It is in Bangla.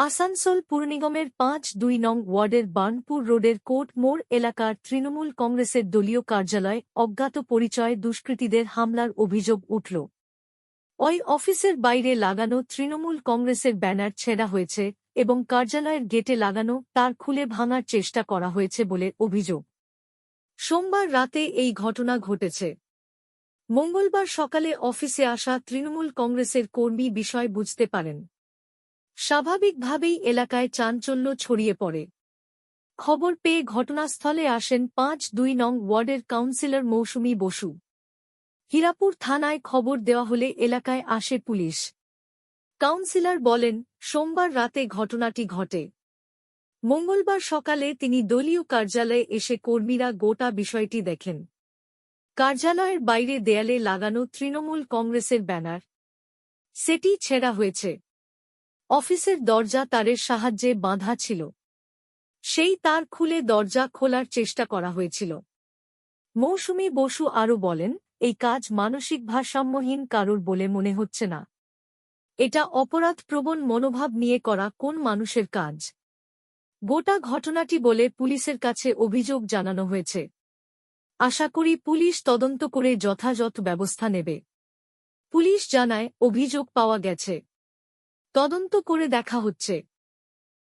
আসানসোল পুরনিগমের পাঁচ দুই নং ওয়ার্ডের বার্নপুর রোডের কোর্ট মোড় এলাকার তৃণমূল কংগ্রেসের দলীয় কার্যালয়ে অজ্ঞাত পরিচয় দুষ্কৃতীদের হামলার অভিযোগ উঠল। ওই অফিসের বাইরে লাগানো তৃণমূল কংগ্রেসের ব্যানার ছেঁড়া হয়েছে এবং কার্যালয়ের গেটে লাগানো তার খুলে ভাঙার চেষ্টা করা হয়েছে বলে অভিযোগ। সোমবার রাতে এই ঘটনা ঘটেছে। মঙ্গলবার সকালে অফিসে আসা তৃণমূল কংগ্রেসের কর্মী বিষয় বুঝতে পারেন। স্বাভাবিকভাবেই এলাকায় চাঞ্চল্য ছড়িয়ে পড়ে। খবর পেয়ে ঘটনাস্থলে আসেন পাঁচ দুই নং ওয়ার্ডের কাউন্সিলর মৌসুমী বসু। হীরাপুর থানায় খবর দেওয়া হলে এলাকায় আসে পুলিশ। কাউন্সিলর বলেন, সোমবার রাতে ঘটনাটি ঘটে। মঙ্গলবার সকালে তিনি দলীয় কার্যালয়ে এসে কর্মীরা গোটা বিষয়টি দেখেন। কার্যালয়ের বাইরে দেয়ালে লাগানো তৃণমূল কংগ্রেসের ব্যানার। সেটি ছেঁড়া হয়েছে। অফিসের দরজা তারের সাহায্যে বাঁধা ছিল। সেই তার খুলে দরজা খোলার চেষ্টা করা হয়েছিল। মৌসুমি বসু আরও বলেন, এই কাজ মানসিক ভারসাম্যহীন কারোর বলে মনে হচ্ছে না। এটা অপরাধপ্রবণ মনোভাব নিয়ে করা কোন মানুষের কাজ? গোটা ঘটনাটি বলে পুলিশের কাছে অভিযোগ জানানো হয়েছে। আশা করি পুলিশ তদন্ত করে যথাযথ ব্যবস্থা নেবে। পুলিশ জানায়, অভিযোগ পাওয়া গেছে। তদন্ত করে দেখা হচ্ছে।